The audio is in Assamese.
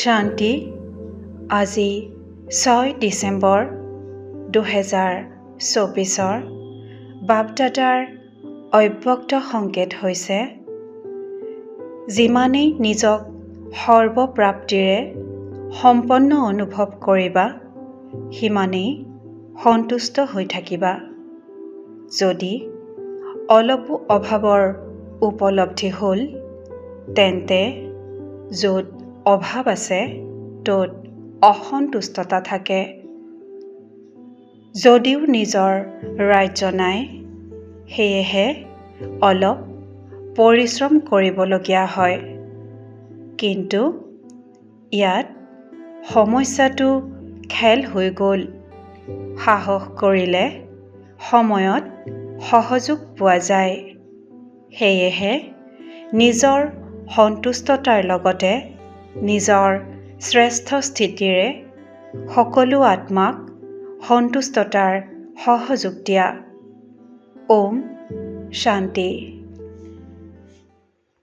শান্তি। আজি ছয় ডিচেম্বৰ দুহেজাৰ চৌবিছৰ বাপদাদাৰ অব্যক্ত সংকেত হৈছে যিমানেই নিজক সৰ্বপ্ৰাপ্তিৰে সম্পন্ন অনুভৱ কৰিবা সিমানেই সন্তুষ্ট হৈ থাকিবা। যদি অলপো অভাৱৰ উপলব্ধি হ'ল তেন্তে য'ত অভাৱ আছে ত'ত অসন্তুষ্টতা থাকে। যদিও নিজৰ ৰাজ্য নাই সেয়েহে অলপ পৰিশ্ৰম কৰিবলগীয়া হয়। কিন্তু ইয়াত সমস্যাটো খেল হৈ গ'ল। সাহস কৰিলে সময়ত সহযোগ পোৱা যায়। সেয়েহে নিজৰ সন্তুষ্টতাৰ লগতে নিজৰ শ্ৰেষ্ঠ স্থিতিৰে সকলো আত্মাক সন্তুষ্টতাৰ সহযোগ দিয়া। ওম শান্তি।